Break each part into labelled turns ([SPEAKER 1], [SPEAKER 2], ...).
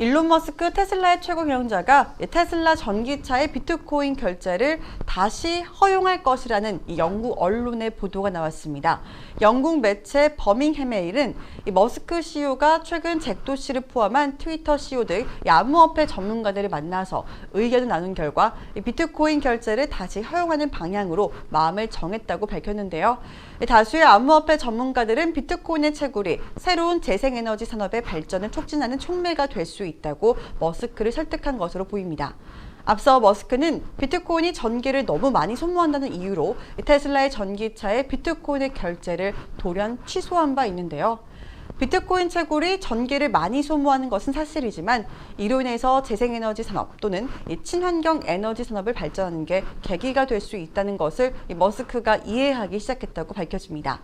[SPEAKER 1] 일론 머스크 테슬라의 최고 경영자가 이 테슬라 전기차의 비트코인 결제를 다시 허용할 것이라는 이 영국 언론의 보도가 나왔습니다. 영국 매체 버밍햄 메일은 이 머스크 CEO가 최근 잭도 씨를 포함한 트위터 CEO 등이 암호화폐 전문가들을 만나서 의견을 나눈 결과 이 비트코인 결제를 다시 허용하는 방향으로 마음을 정했다고 밝혔는데요. 이 다수의 암호화폐 전문가들은 비트코인의 채굴이 새로운 재생에너지 산업의 발전을 촉진하는 촉매가 될 수 있다 고 머스크를 설득한 것으로 보입니다. 앞서 머스크는 비트코인이 전기를 너무 많이 소모한다는 이유로 테슬라의 전기차에 비트코인의 결제를 돌연 취소한 바 있는데요. 비트코인 채굴이 전기를 많이 소모하는 것은 사실이지만 이로 인해서 재생에너지 산업 또는 이 친환경 에너지 산업을 발전하는 게 계기가 될 수 있다는 것을 이 머스크가 이해하기 시작했다고 밝혀집니다.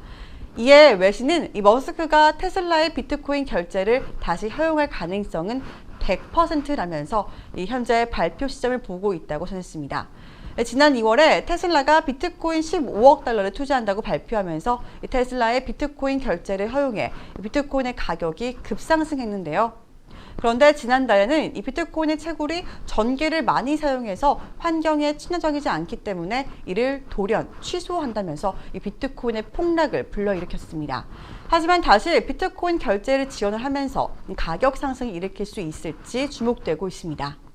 [SPEAKER 1] 이에 외신은 이 머스크가 테슬라의 비트코인 결제를 다시 허용할 가능성은 100%라면서 이 현재 발표 시점을 보고 있다고 전했습니다. 지난 2월에 테슬라가 비트코인 15억 달러를 투자한다고 발표하면서 이 테슬라의 비트코인 결제를 허용해 비트코인의 가격이 급상승했는데요. 그런데 지난달에는 이 비트코인의 채굴이 전기를 많이 사용해서 환경에 친화적이지 않기 때문에 이를 돌연 취소한다면서 이 비트코인의 폭락을 불러일으켰습니다. 하지만 다시 비트코인 결제를 지원을 하면서 가격 상승을 일으킬 수 있을지 주목되고 있습니다.